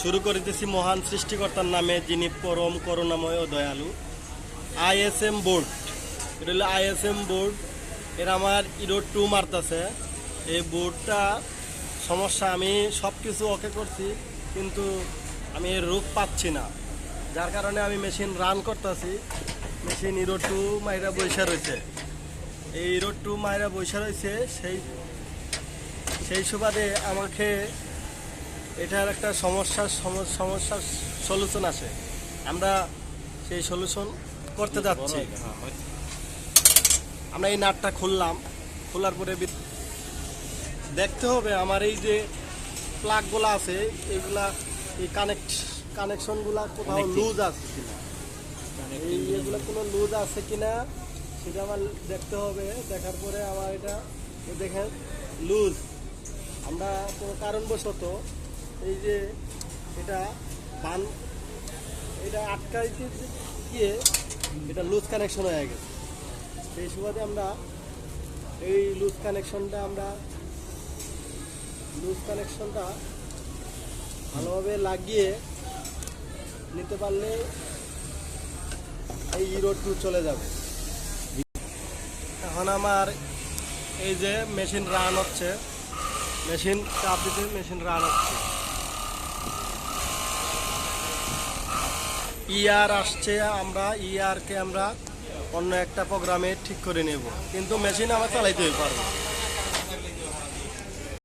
শুরু করিতেছি মহান সৃষ্টিকর্তার নামে, যিনি পরম করুণাময় ও দয়ালু। ISM board. এটা হলো আইএসএম বোর্ড। এর আমার ইরো টু মারতাছে। এই বোর্ডটা সমস্যা, আমি সব কিছু ওকে করছি, কিন্তু আমি এর রূপ পাচ্ছি না। যার কারণে আমি মেশিন রান করতেছি। মেশিন ইরো টু মাইরা বৈশা রয়েছে এই ইরো টু মাইরা বৈশা রয়েছে সেই সেই সুবাদে আমাকে এটার একটা সমস্যার সম- সমস্যার সলিউশন আছে। আমরা সেই সলিউশন করতে যাচ্ছি। আমরা এই নাটটা খুললাম। খোলার পরে দেখতে হবে আমার এই যে প্লাগগুলো আছে এইগুলা এই কানেক্ট কানেকশনগুলা কোথাও লুজ আছে কিনা। এই এগুলো কোনো লুজ আছে কিনা সেটা আমার দেখতে হবে। দেখার পরে আমার এটা দেখেন লুজ আমরা কোনো কারণবশত এই যে এটা বান, এটা আটকাইতে গিয়ে এটা লুজ কানেকশন হয়ে গেছে। সেই সুবাদে আমরা এই লুজ কানেকশনটা আমরা লুজ কানেকশনটা ভালোভাবে লাগিয়ে নিতে পারলে এই ইরো টু চলে যাবে। এখন আমার এই যে মেশিন রান হচ্ছে। মেশিন চাপ দিতে মেশিন রান হচ্ছে। ইয়ার আসছে, আমরা ইয়ারকে আমরা অন্য একটা প্রোগ্রামে ঠিক করে নেব। কিন্তু মেশিন আমরা চালাইতেই পারব।